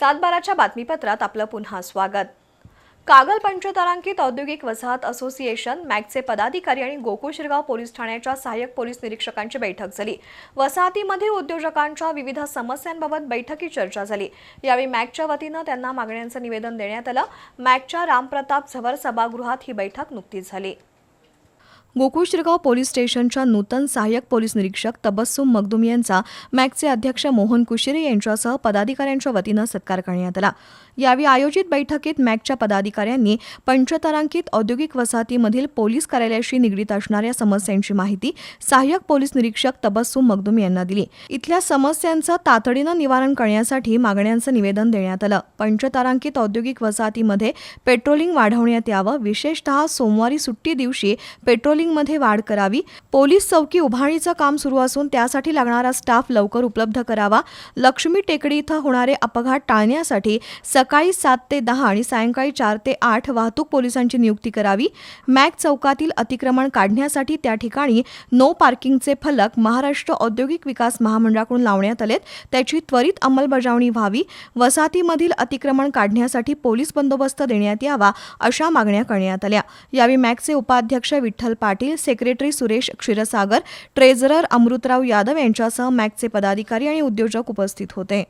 सातबाराच्या बातमीपत्रात आपलं पुन्हा स्वागत. कागल पंचतारांकित औद्योगिक वसाहत असोसिएशन मॅगचे पदाधिकारी आणि गोकुळ शिरगाव पोलीस ठाण्याच्या सहाय्यक पोलीस निरीक्षकांची बैठक झाली. वसाहतीमध्ये उद्योजकांच्या विविध समस्यांबाबत बैठकी चर्चा झाली. यावेळी मॅगच्या वतीनं त्यांना मागण्यांचं निवेदन देण्यात आलं. मॅगच्या रामप्रताप झवर सभागृहात ही बैठक नुकतीच झाली. गोकुळ शिरगाव पोलीस स्टेशनच्या नूतन सहाय्यक पोलीस निरीक्षक तबस्सुम मगदुम यांचा मॅकचे अध्यक्ष मोहन कुशिरे यांच्यासह पदाधिकाऱ्यांच्या वतीनं सत्कार करण्यात आला. यावेळी आयोजित बैठकीत मॅकच्या पदाधिकाऱ्यांनी पंचतारांकित औद्योगिक वसाहतीमधील पोलीस कार्यालयाशी निगडीत असणाऱ्या समस्यांची माहिती सहाय्यक पोलीस निरीक्षक तबस्सुम मगदुम यांना दिली. इथल्या समस्यांचं तातडीनं निवारण करण्यासाठी मागण्यांचं निवेदन देण्यात आलं. पंचतारांकित औद्योगिक वसाहतीमध्ये पेट्रोलिंग वाढवण्यात यावं. विशेषतः सोमवारी सुट्टी दिवशी पेट्रोलिंग पेट्रोलिंगमध्ये वाढ करावी. पोलीस चौकी उभारणीचं काम सुरू असून त्यासाठी लागणारा स्टाफ लवकर उपलब्ध करावा. लक्ष्मी टेकडी इथं होणारे अपघात टाळण्यासाठी सकाळी सात ते दहा आणि सायंकाळी चार ते आठ वाहतूक पोलिसांची नियुक्ती करावी. मॅक चौकातील अतिक्रमण काढण्यासाठी त्या ठिकाणी नो पार्किंगचे फलक महाराष्ट्र औद्योगिक विकास महामंडळाकडून लावण्यात आलेत. त्याची त्वरित अंमलबजावणी व्हावी. वसाहतीमधील अतिक्रमण काढण्यासाठी पोलीस बंदोबस्त देण्यात यावा अशा मागण्या करण्यात आल्या. यावेळी मॅकचे उपाध्यक्ष विठ्ठल पाटील सेक्रेटरी सुरेश क्षीरसागर ट्रेझरर अमृतराव यादव यांच्यासह मॅकचे पदाधिकारी आणि उद्योजक उपस्थित होते.